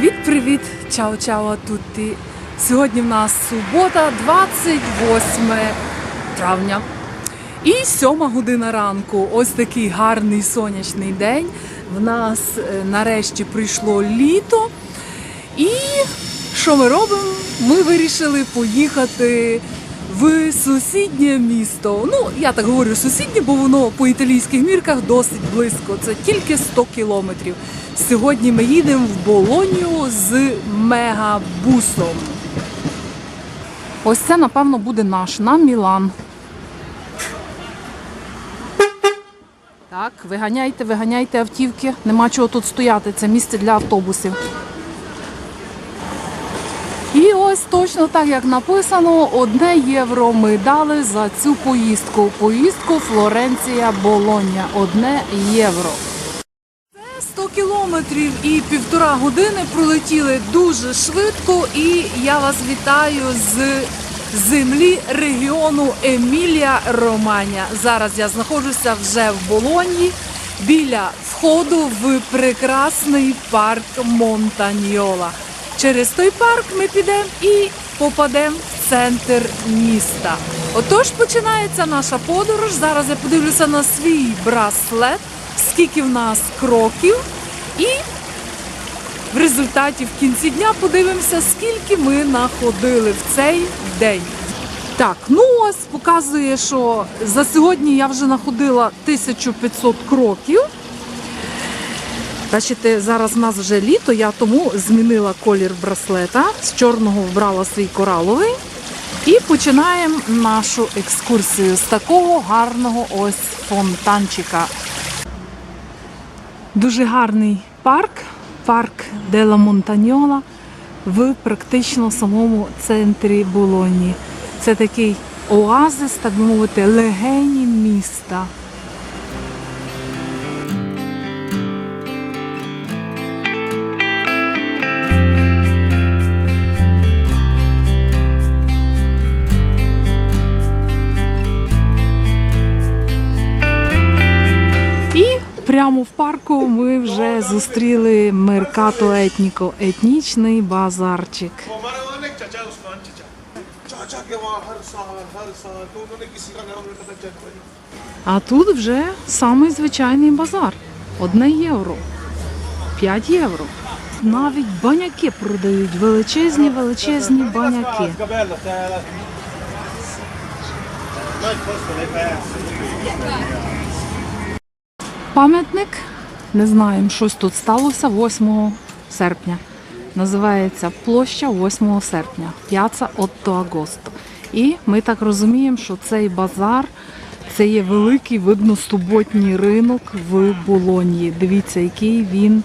Привіт-привіт! Чао-чао тутті! Сьогодні в нас субота, 28 травня. І сьома година ранку. Ось такий гарний сонячний день. В нас е, нарешті прийшло літо. І що ми робимо? Ми вирішили поїхати в сусіднє місто. Ну, я так говорю сусіднє, бо воно по італійських мірках досить близько. Це тільки 100 кілометрів. Сьогодні ми їдемо в Болонію з мегабусом. Ось це, напевно, буде наш на Мілан. Так, виганяйте, виганяйте автівки. Нема чого тут стояти. Це місце для автобусів. І ось точно так, як написано, одне євро ми дали за цю поїздку. Поїздку Флоренція Болоння. Одне євро. Це 100 кілометрів і півтора години пролетіли дуже швидко. І я вас вітаю з землі регіону Емілія Романя. Зараз я знаходжуся вже в Болоньї біля входу в прекрасний парк Монтаньола. Через той парк ми підемо і попадемо в центр міста. Отож починається наша подорож. Зараз я подивлюся на свій браслет, скільки в нас кроків, і в результаті в кінці дня подивимося, скільки ми находили в цей день. Так, ну ось показує, що за сьогодні я вже находила 1500 кроків. Бачите, зараз в нас вже літо, я тому змінила колір браслета. З чорного вбрала свій кораловий. І починаємо нашу екскурсію з такого гарного ось фонтанчика. Дуже гарний парк, парк Дела Монтаньола в практично самому центрі Болоні. Це такий оазис, так би мовити, легені міста. програму в парку ми вже зустріли Меркато Етніко, етнічний базарчик. А тут вже самий звичайний базар. Одне євро, 5 євро. Навіть баняки продають, величезні, величезні баняки. Пам'ятник. Не знаємо, щось тут сталося 8 серпня. Називається площа 8 серпня, п'яца Отто Агосто. І ми так розуміємо, що цей базар це є великий, видно, суботній ринок в Болонії. Дивіться, який він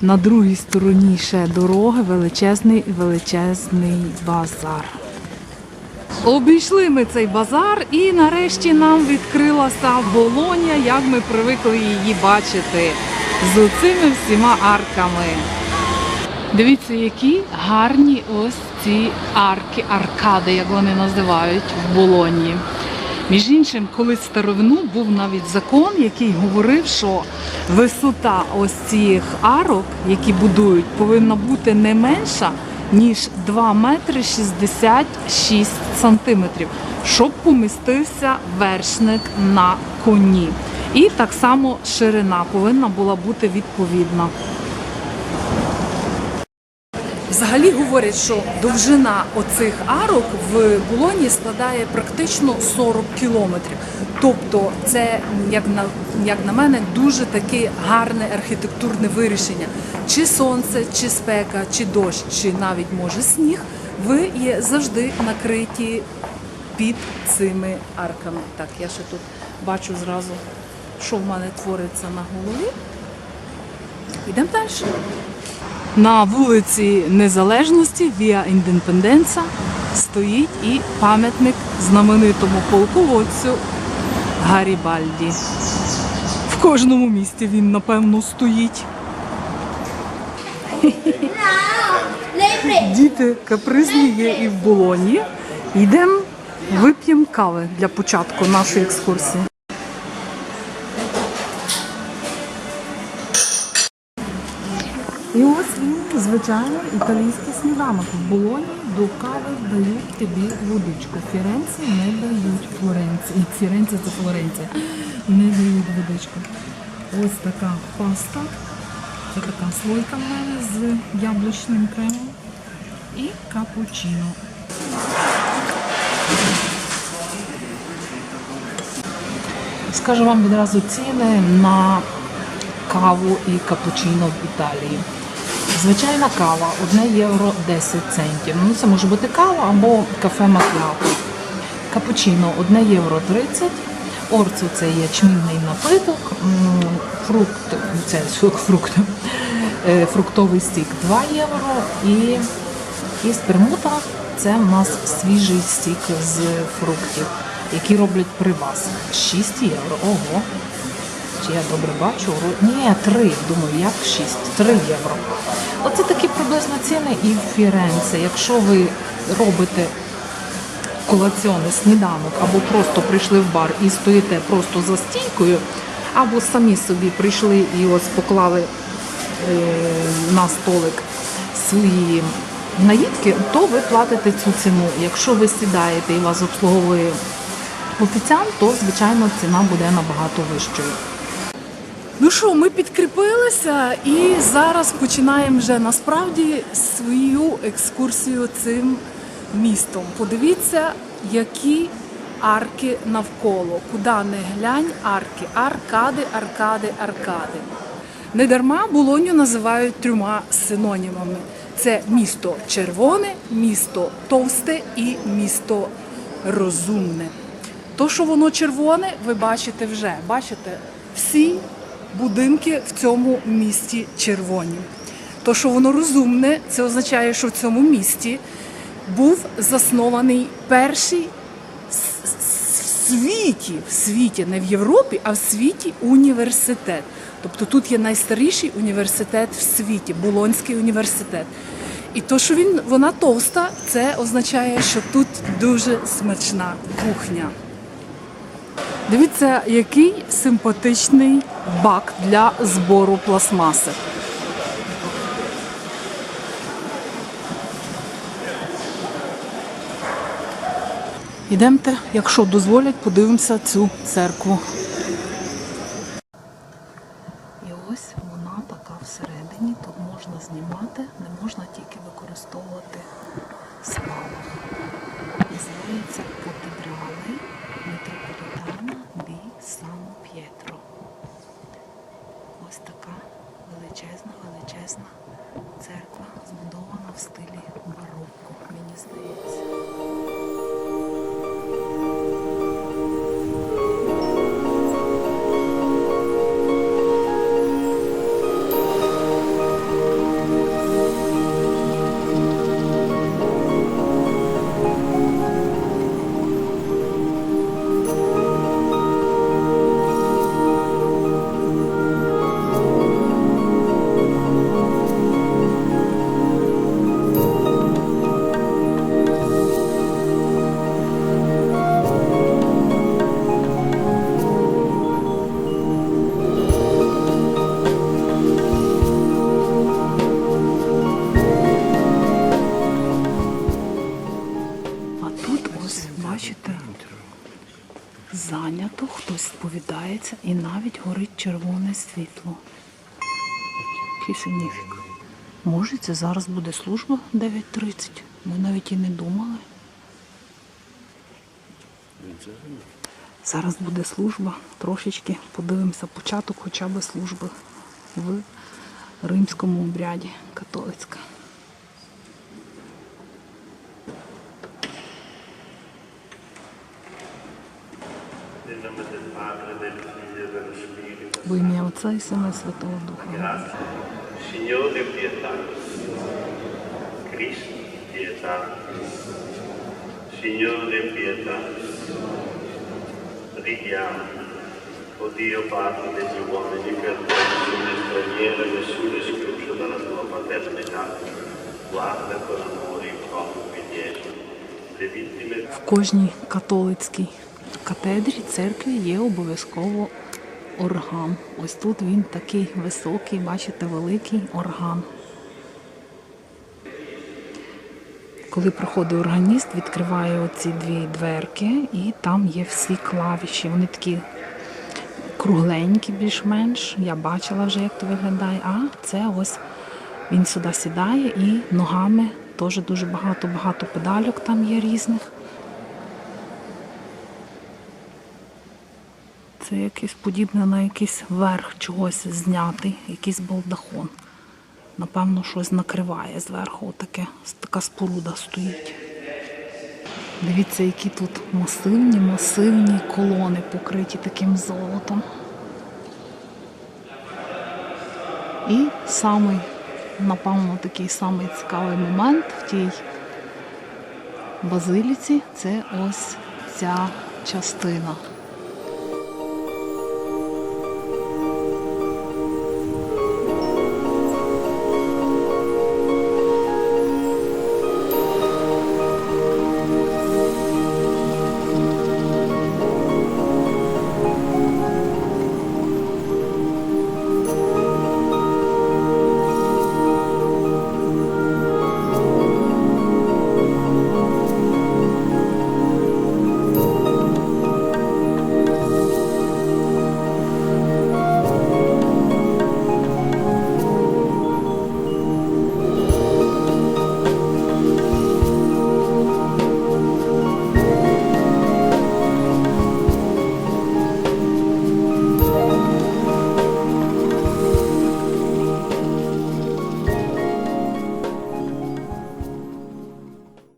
на другій стороні ще дороги, величезний величезний базар. Обійшли ми цей базар і нарешті нам відкрилася Болоня, як ми привикли її бачити, з оцими всіма арками. Дивіться, які гарні ось ці арки, аркади, як вони називають в Болоні. Між іншим, колись старовину був навіть закон, який говорив, що висота ось цих арок, які будують, повинна бути не менша, ніж 2 метри 66 сантиметрів, щоб помістився вершник на коні. І так само ширина повинна була бути відповідна. Взагалі говорять, що довжина оцих арок в Болоні складає практично 40 кілометрів. Тобто, це, як на, як на мене, дуже таке гарне архітектурне вирішення. Чи сонце, чи спека, чи дощ, чи навіть може сніг, ви є завжди накриті під цими арками. Так, я ще тут бачу зразу, що в мене твориться на голові. Йдемо далі. На вулиці Незалежності Віа Індепенденса стоїть і пам'ятник знаменитому полководцю Гарібальді. В кожному місті він, напевно, стоїть. Діти капризні є і в болоні. Йдемо, вип'ємо кави для початку нашої екскурсії. І ось він звичайно, італійський сніданок. В Болоні до кави дають тобі водичку. Фіренці не дають Флоренції. Фіренція це Флоренція. Не дають водичку. Ось така паста. Це така слойка в мене з яблучним кремом. І капучино. Скажу вам відразу ціни на каву і капучино в Італії. Звичайна кава 1 євро 10 центів. Ну, це може бути кава або кафе макіато. Капучино 1 євро 30. Орцу це ячмінний напиток, фрукт, це фрукт, е, фруктовий стік 2 євро і, і спермута це в нас свіжий стік з фруктів, які роблять при вас. 6 євро. Ого. Чи я добре бачу? Ні, 3. Думаю, як 6? 3 євро. Оце такі приблизно ціни і в Фіренце. Якщо ви робите колаціони, сніданок, або просто прийшли в бар і стоїте просто за стійкою, або самі собі прийшли і ось поклали е, на столик свої наїдки, то ви платите цю ціну. Якщо ви сідаєте і вас обслуговує офіціант, то звичайно ціна буде набагато вищою. Ну що, ми підкріпилися і зараз починаємо вже насправді свою екскурсію цим містом. Подивіться, які арки навколо. Куди не глянь, арки. Аркади, аркади, аркади. Недарма Болоню називають трьома синонімами: це місто червоне, місто товсте і місто розумне. То, що воно червоне, ви бачите вже. Бачите, всі будинки в цьому місті червоні. То, що воно розумне, це означає, що в цьому місті був заснований перший в світі, в світі, не в Європі, а в світі університет. Тобто тут є найстаріший університет в світі, Болонський університет. І то, що він, вона товста, це означає, що тут дуже смачна кухня. Дивіться, який симпатичний бак для збору пластмаси. Ідемте, якщо дозволять, подивимося цю церкву. І ось вона така всередині. Тут можна знімати, не можна тільки використовувати спалах. Називається катедрали Метрополітана ді Сан П'єтро. Ось така величезна, величезна церква, збудована в стилі барокко, мені здається. Тут ось, бачите, зайнято, хтось сповідається і навіть горить червоне світло. Кисеніфік. Може, це зараз буде служба 9.30. Ми навіть і не думали. Зараз буде служба. Трошечки подивимося початок хоча б служби в римському обряді католицька. Отця і Сина і Святого Духа. Signore, pietà. Cristo, pietà. Signore, pietà. Preghiamo. O Dio Padre degli uomini, per te nessuno straniero e nessuno escluso dalla tua paternità. Guarda con amore i profughi di Gesù, le vittime В кожній католицькій катедрі церкві є обов'язково орган. Ось тут він такий високий, бачите, великий орган. Коли приходить органіст, відкриває оці дві дверки, і там є всі клавіші. Вони такі кругленькі, більш-менш. Я бачила вже, як то виглядає. А це ось він сюди сідає і ногами теж дуже багато, багато педальок там є різних. Це якесь подібне на якийсь верх чогось знятий, якийсь балдахон. Напевно, щось накриває зверху. Отаке, така споруда стоїть. Дивіться, які тут масивні, масивні колони, покриті таким золотом. І самий, напевно, такий самий цікавий момент в тій базиліці це ось ця частина.